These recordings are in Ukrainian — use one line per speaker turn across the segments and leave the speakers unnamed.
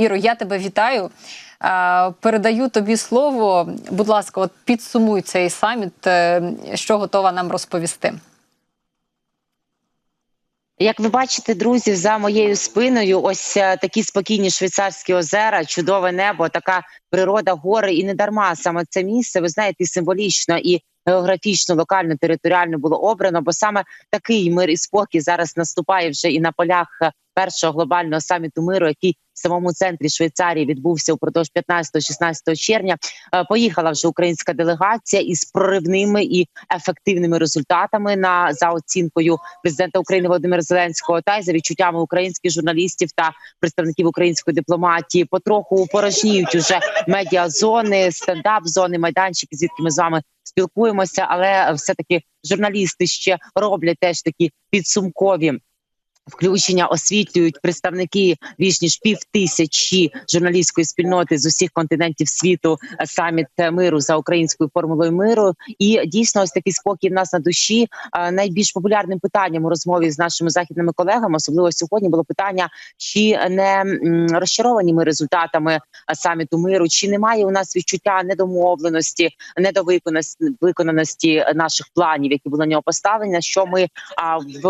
Іро, я тебе вітаю. Передаю тобі слово. Будь ласка, от підсумуй цей саміт, е, що готова нам розповісти.
Як ви бачите, друзі, за моєю спиною, ось е, такі спокійні швейцарські озера, чудове небо, така природа, гори, і не дарма саме це місце. Ви знаєте, символічно і географічно, локально, територіально було обрано, бо саме такий мир і спокій зараз наступає вже і на полях е, першого глобального саміту миру, який в самому центрі Швейцарії відбувся упродовж 15-16 червня. Е, Поїхала вже українська делегація із проривними і ефективними результатами на за оцінкою президента України Володимира Зеленського та й за відчуттями українських журналістів та представників української дипломатії. Потроху порожніють уже медіазони, стендап-зони, майданчики, звідки ми з вами спілкуємося, але все таки журналісти ще роблять теж такі підсумкові. Включення освітлюють представники більш ніж пів тисячі журналістської спільноти з усіх континентів світу. е, Саміт миру за українською формулою миру. І дійсно, ось такий спокій в нас на душі. Е, Найбільш популярним питанням у розмові з нашими західними колегами, особливо сьогодні, було питання: чи не розчаровані ми результатами е, саміту миру, чи немає у нас відчуття недомовленості, недовиконаності виконаності наших планів, які були на нього поставлені. Що ми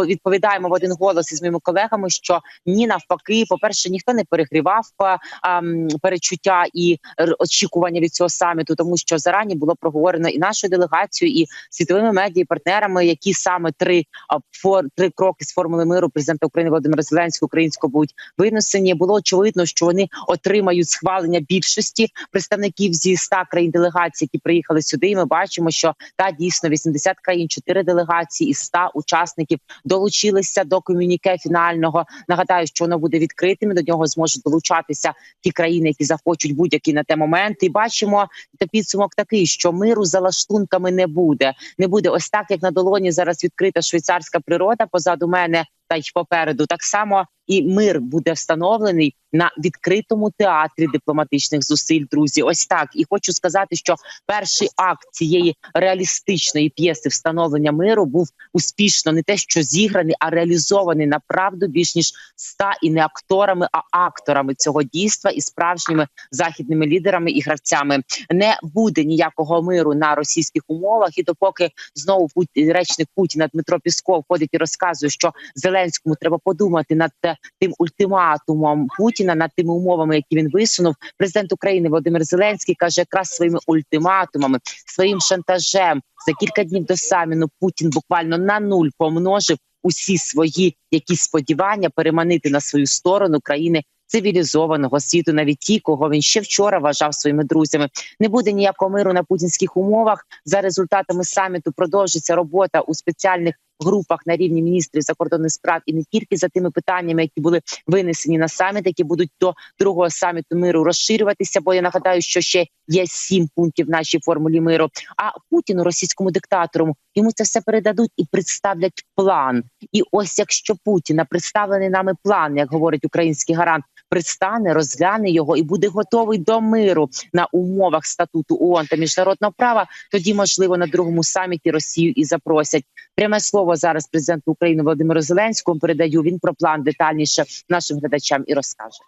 відповідаємо в один голос із моїми колегами, що ні, навпаки, по перше, ніхто не перегрівав а, а, перечуття і очікування від цього саміту, тому що зарані було проговорено і нашою делегацією, і світовими медіа, партнерами, які саме три а, фор три кроки з формули миру президента України Володимира Зеленського українського будуть винесені. Було очевидно, що вони отримають схвалення більшості представників зі 100 країн делегацій, які приїхали сюди. І ми бачимо, що та дійсно 80 країн, 4 делегації із 100 учасників долучилися до комюніке фінального. Нагадаю, що воно буде відкритим. До нього зможуть долучатися ті країни, які захочуть будь-які на те момент. І бачимо та підсумок такий, що миру за лаштунками не буде. Не буде ось так, як на долоні зараз відкрита швейцарська природа позаду мене та й попереду. Так само і мир буде встановлений на відкритому театрі дипломатичних зусиль. Друзі, ось так. І хочу сказати, що перший акт цієї реалістичної п'єси встановлення миру був успішно не те, що зіграний, а реалізований направду більш ніж ста і не акторами, а акторами цього дійства і справжніми західними лідерами і гравцями. Не буде ніякого миру на російських умовах, і допоки знову речник Путіна Дмитро Пісков ходить і розказує, що Зеленському треба подумати над е, тим ультиматумом Путіна, над тими умовами, які він висунув. Президент України Володимир Зеленський каже, якраз своїми ультиматумами, своїм шантажем за кілька днів до саміну Путін буквально на нуль помножив усі свої якісь сподівання переманити на свою сторону країни. Цивілізованого світу, навіть ті, кого він ще вчора вважав своїми друзями, не буде ніякого миру на путінських умовах. За результатами саміту продовжиться робота у спеціальних групах на рівні міністрів закордонних справ і не тільки за тими питаннями, які були винесені на саміт, які будуть до другого саміту миру розширюватися. Бо я нагадаю, що ще є сім пунктів в нашій формулі миру. А Путіну, російському диктатору, йому це все передадуть і представлять план. І ось якщо Путіна представлений нами план, як говорить український гарант. Пристане, розгляне його і буде готовий до миру на умовах статуту ООН та міжнародного права. Тоді, можливо, на другому саміті Росію і запросять. Пряме слово зараз президенту України Володимиру Зеленському передаю. Він про план детальніше нашим глядачам і розкаже.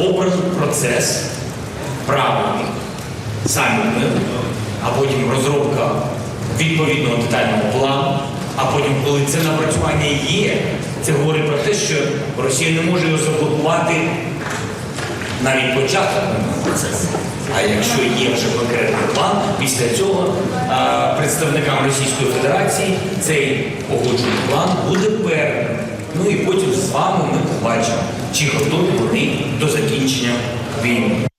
образ, процес правильний, самі ми, а потім розробка відповідного детального плану. А потім, коли це напрацювання є, це говорить про те, що Росія не може його заблокувати навіть початок процесу. А якщо є вже конкретний план, після цього а, представникам Російської Федерації цей погоджений план буде переданий. Ну і потім з вами ми побачимо, чи готові вони до закінчення війни.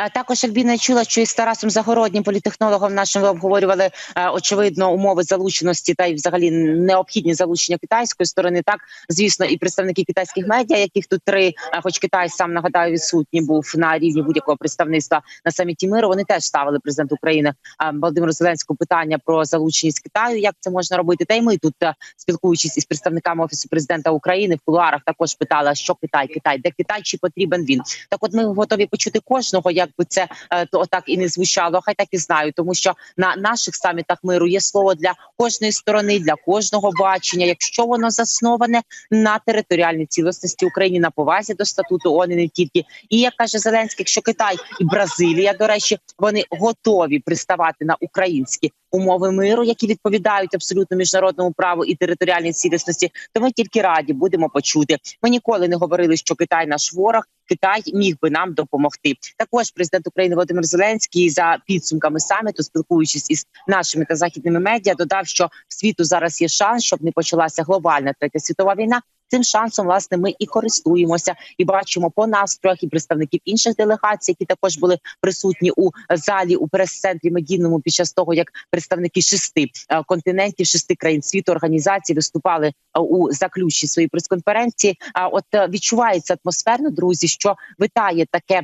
Е, Також Альбіна чула, що із Тарасом Загороднім, політехнологом нашим ви обговорювали е, очевидно умови залученості та й взагалі необхідні залучення китайської сторони. Так звісно, і представники китайських медіа, яких тут три, е, хоч Китай сам нагадаю, відсутній був на рівні будь-якого представництва на саміті миру. Вони теж ставили президенту України Володимиру Зеленському питання про залученість Китаю. Як це можна робити? Та й ми тут, спілкуючись із представниками офісу президента України в кулуарах, також питали, що Китай, Китай, де Китай чи потрібен він? Так, от ми готові почути кожного як як би це е, то так і не звучало. Хай так і знаю, тому що на наших самітах миру є слово для кожної сторони, для кожного бачення, якщо воно засноване на територіальній цілісності України, на повазі до статуту ООН і не тільки. І як каже Зеленський, якщо Китай і Бразилія, до речі, вони готові приставати на українські умови миру, які відповідають абсолютно міжнародному праву і територіальній цілісності, то ми тільки раді будемо почути. Ми ніколи не говорили, що Китай наш ворог. Китай міг би нам допомогти. Також президент України Володимир Зеленський за підсумками саміту, спілкуючись із нашими та західними медіа, додав, що в світу зараз є шанс, щоб не почалася глобальна третя світова війна. Цим шансом власне ми і користуємося, і бачимо по настроях і представників інших делегацій, які також були присутні у залі у прес-центрі медійному під час того, як представники шести е, континентів, шести країн світу організації виступали е, у заключі своїй прес-конференції. А от е, відчувається атмосферно, друзі, що витає таке.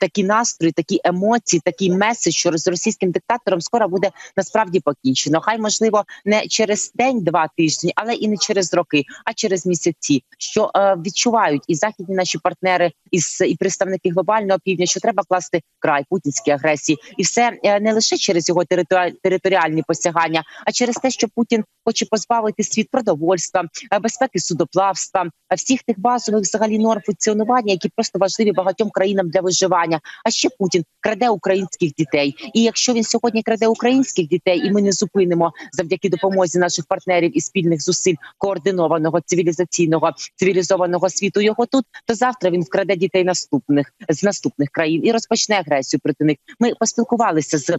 Такі настрої, такі емоції, такий меседж, що з російським диктатором скоро буде насправді покінчено. Хай можливо не через день, два тижні, але і не через роки, а через місяці. Що е, відчувають і західні наші партнери, і, і представники глобального півдня, що треба класти край путінській агресії, і все е, не лише через його територі- територіальні посягання, а через те, що Путін хоче позбавити світ продовольства, е, безпеки судоплавства, е, всіх тих базових взагалі норм функціонування, які просто важливі багатьом країнам для виживання. А ще Путін краде українських дітей. І якщо він сьогодні краде українських дітей, і ми не зупинимо завдяки допомозі наших партнерів і спільних зусиль координованого цивілізаційного цивілізованого світу його тут, то завтра він вкраде дітей наступних з наступних країн і розпочне агресію проти них. Ми поспілкувалися з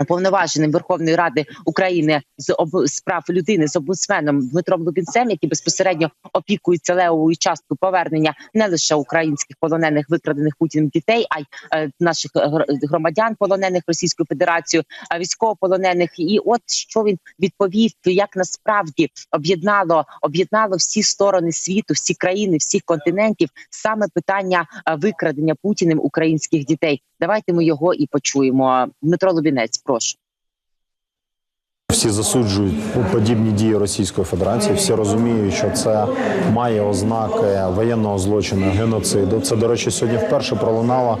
уповноваженим Верховної Ради України з об з прав людини з омбудсменом Дмитром Лубінцем, який безпосередньо опікується левовою часткою повернення не лише українських полонених викрадених Путіним дітей, а й е, наших е, громадян полонених Російською Федерацією, а військовополонених. І от що він відповів, як насправді об'єднало об'єднало всі сторони світу, всі країни, всіх континентів саме питання е, викрадення Путіним українських дітей. Давайте ми його і почуємо. Дмитро Лубінець, прошу.
Всі засуджують подібні дії Російської Федерації. Всі розуміють, що це має ознаки воєнного злочину, геноциду. Це, до речі, сьогодні вперше пролунало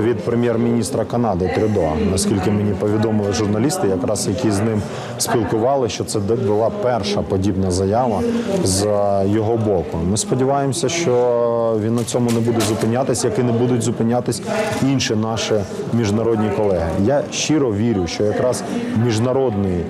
від прем'єр-міністра Канади Трюдо. Наскільки мені повідомили журналісти, якраз які з ним спілкували, що це була перша подібна заява з його боку. Ми сподіваємося, що він на цьому не буде зупинятися, як і не будуть зупинятись інші наші міжнародні колеги. Я щиро вірю, що якраз міжнародний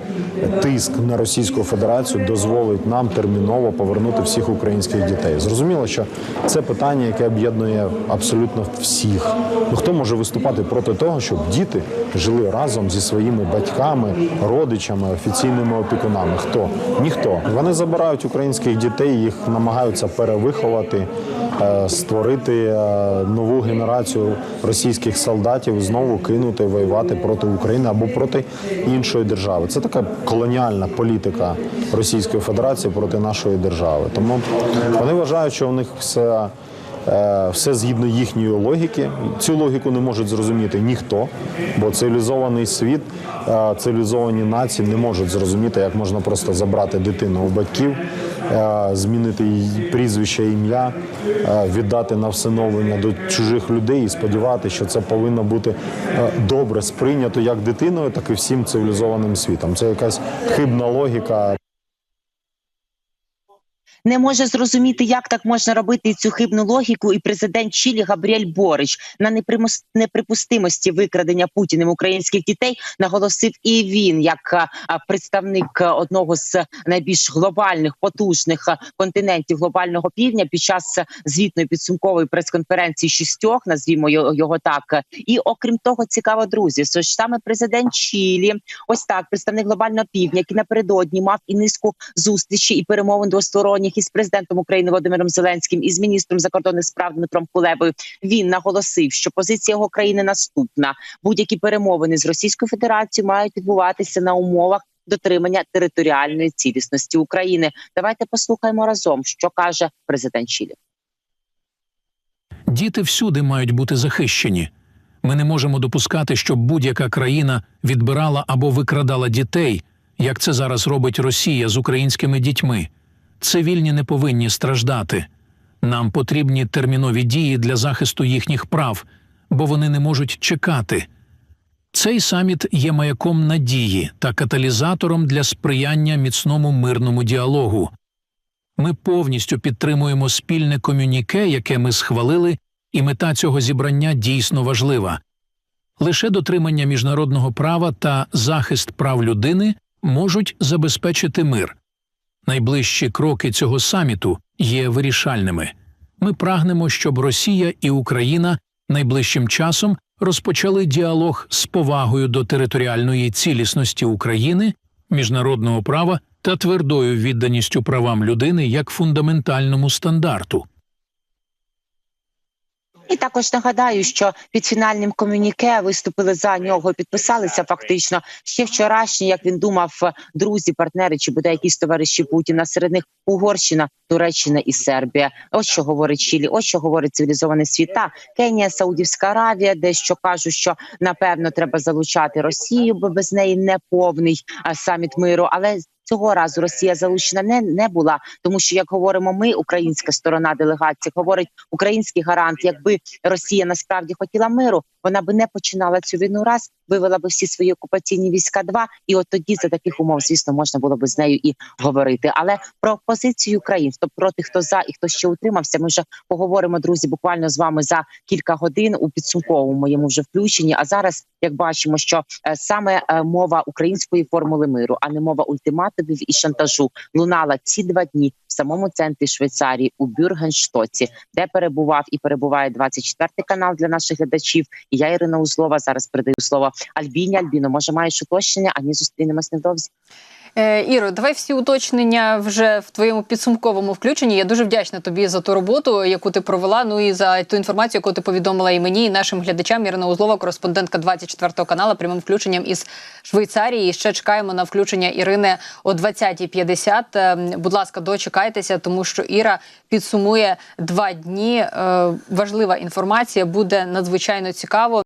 тиск на Російську Федерацію дозволить нам терміново повернути всіх українських дітей. Зрозуміло, що це питання, яке об'єднує абсолютно всіх. Ну хто може виступати проти того, щоб діти жили разом зі своїми батьками, родичами, офіційними опікунами? Хто ніхто вони забирають українських дітей, їх намагаються перевиховати, е, створити е, нову генерацію російських солдатів, знову кинути воювати проти України або проти іншої держави. Це така колоніальна політика Російської Федерації проти нашої держави. Тому вони вважають, що у них все. Е, Все згідно їхньої логіки. Цю логіку не можуть зрозуміти ніхто, бо цивілізований світ, е, цивілізовані нації не можуть зрозуміти, як можна просто забрати дитину у батьків, е, змінити її прізвище, ім'я, віддати на всиновлення до чужих людей і сподіватися, що це повинно бути добре сприйнято як дитиною, так і всім цивілізованим світом. Це якась хибна логіка.
Не може зрозуміти, як так можна робити цю хибну логіку. І президент Чилі Габріель Борич на неприпустимості викрадення Путіним українських дітей наголосив і він, як представник одного з найбільш глобальних потужних континентів глобального півдня під час звітної підсумкової прес-конференції шістьох, назвімо його, так. І окрім того, цікаво, друзі, що саме президент Чилі, ось так, представник глобального півдня, який напередодні мав і низку зустрічей і перемовин двосторонніх із президентом України Володимиром Зеленським і з міністром закордонних справ Дмитром Кулебою. Він наголосив, що позиція його країни наступна: будь-які перемовини з Російською Федерацією мають відбуватися на умовах. Дотримання територіальної цілісності України. Давайте послухаємо разом, що каже президент Чилі.
Діти всюди мають бути захищені. Ми не можемо допускати, щоб будь-яка країна відбирала або викрадала дітей, як це зараз робить Росія з українськими дітьми. Цивільні не повинні страждати. Нам потрібні термінові дії для захисту їхніх прав, бо вони не можуть чекати. Цей саміт є маяком надії та каталізатором для сприяння міцному мирному діалогу. Ми повністю підтримуємо спільне комюніке, яке ми схвалили, і мета цього зібрання дійсно важлива. Лише дотримання міжнародного права та захист прав людини можуть забезпечити мир. Найближчі кроки цього саміту є вирішальними. Ми прагнемо, щоб Росія і Україна найближчим часом розпочали діалог з повагою до територіальної цілісності України, міжнародного права та твердою відданістю правам людини як фундаментальному стандарту.
І також нагадаю, що під фінальним комюніке виступили за нього, підписалися фактично ще вчорашні, як він думав, друзі, партнери чи буде якісь товариші Путіна. Серед них Угорщина, Туреччина і Сербія. Ось що говорить Чилі, ось що говорить цивілізований світ. Та Кенія, Саудівська Аравія, дещо кажуть, що напевно треба залучати Росію, бо без неї не повний саміт миру. Але Цього разу Росія залучена не, не була, тому що як говоримо, ми, українська сторона делегації, говорить український гарант. Якби Росія насправді хотіла миру, вона би не починала цю війну раз, вивела би всі свої окупаційні війська. Два і от тоді за таких умов, звісно, можна було би з нею і говорити. Але про позицію країн, хто проти, хто за і хто ще утримався, ми вже поговоримо, друзі, буквально з вами за кілька годин у підсумковому моєму вже включенні. А зараз, як бачимо, що е, саме е, мова української формули миру, а не мова ультиматумів і шантажу, лунала ці два дні самому центрі Швейцарії у Бюргенштоці, де перебував і перебуває 24 канал для наших глядачів. І я Ірина Узлова зараз передаю слово Альбіні. Альбіно, може маєш уточнення? Ні, зустрінемось невдовзі.
Е, Іро, давай всі уточнення вже в твоєму підсумковому включенні. Я дуже вдячна тобі за ту роботу, яку ти провела. Ну і за ту інформацію, яку ти повідомила і мені, і нашим глядачам. Ірина Узлова, кореспондентка 24 каналу, прямим включенням із Швейцарії. І ще чекаємо на включення Ірини о 20.50. Е, Будь ласка, дочекайтеся, тому що Іра підсумує два дні. Е, Важлива інформація буде надзвичайно цікаво.